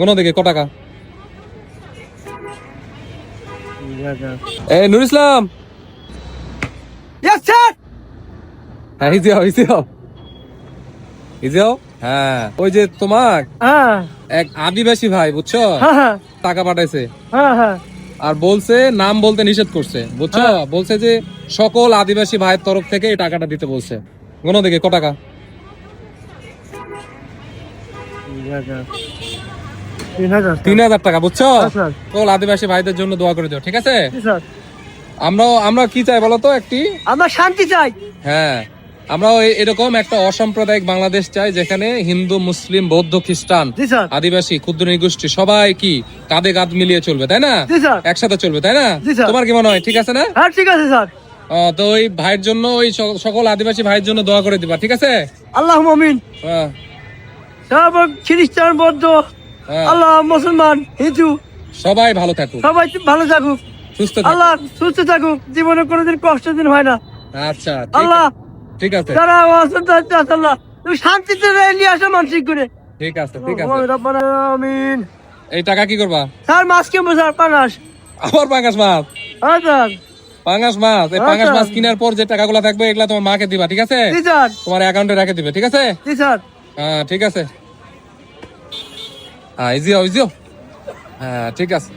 গোনো দেখে ক টাকা? এই নুর ইসলাম! হ্যাঁ ইজি হও ইজি হও। ইজি হও? হ্যাঁ। ওই যে তোমার? হ্যাঁ। এক আদিবাসী ভাই বুঝছ? হ্যাঁ হ্যাঁ। টাকা পাঠাইছে। হ্যাঁ হ্যাঁ। আর বলছে নাম বলতে নিষেধ করছে বুঝছ? বলছে যে সকল আদিবাসী ভাইয়ের তরফ থেকে এই টাকাটা দিতে বলছে। গোনো দেখে ক টাকা? তিন হাজার টাকা বুঝছ? হ্যাঁ, স্যার। সকল আদিবাসী ভাইদের জন্য দোয়া করে দিও ঠিক আছে? আমরাও আমরা কি চাই বলো তো একটি? আমরা শান্তি চাই। হ্যাঁ আমরাও এরকম একটা অসাম্প্রদায়িক বাংলাদেশ চাই যেখানে হিন্দু মুসলিম বৌদ্ধ খ্রিস্টান আদিবাসী ক্ষুদ্র নিগোষ্ঠী সবাই কি কাঁধে কাঁধ মিলিয়ে চলবে তাই না? একসাথে চলবে তাই না? তোমার কি মনে হয় ঠিক আছে না? হ্যাঁ ঠিক আছে স্যার। তো ওই ভাইয়ের জন্য ওই সকল আদিবাসী ভাইয়ের জন্য দোয়া করে দিবা ঠিক আছে? আল্লাহ মমিন হ্যাঁ, খ্রিস্টান বৌদ্ধ হ্যাঁ। আল্লাহ মুসলমান হিন্দু। সবাই ভালো থাকুক। সবাই ভালো থাকুক। সুস্থ আল্লাহ সুস্থ থাকুক। জীবনে কোনোদিন কষ্ট দিন হয় না। আচ্ছা আল্লাহ ঠিক আছে। যারা অসুস্থ আছে আল্লাহ তুমি শান্তিতে নিয়ে আসো মানসিক করে। ঠিক আছে ঠিক আছে। রব্বানা আমিন। এই টাকা কি করবা? স্যার মাছ কেমন স্যার পানাস আবার পাঙ্গাস মাছ? হ্যাঁ স্যার। পাঙ্গাস মাছ? এই আচ্ছা। পাঙ্গাস মাছ কেনার পর যে টাকাগুলো থাকবে এগুলা তোমার মাকে দিবা ঠিক আছে? তোমার অ্যাকাউন্টে রেখে দিবে ঠিক আছে? জি স্যার। হ্যাঁ ঠিক আছে। হ্যাঁ ইজিও ইজিও হ্যাঁ ঠিক আছে।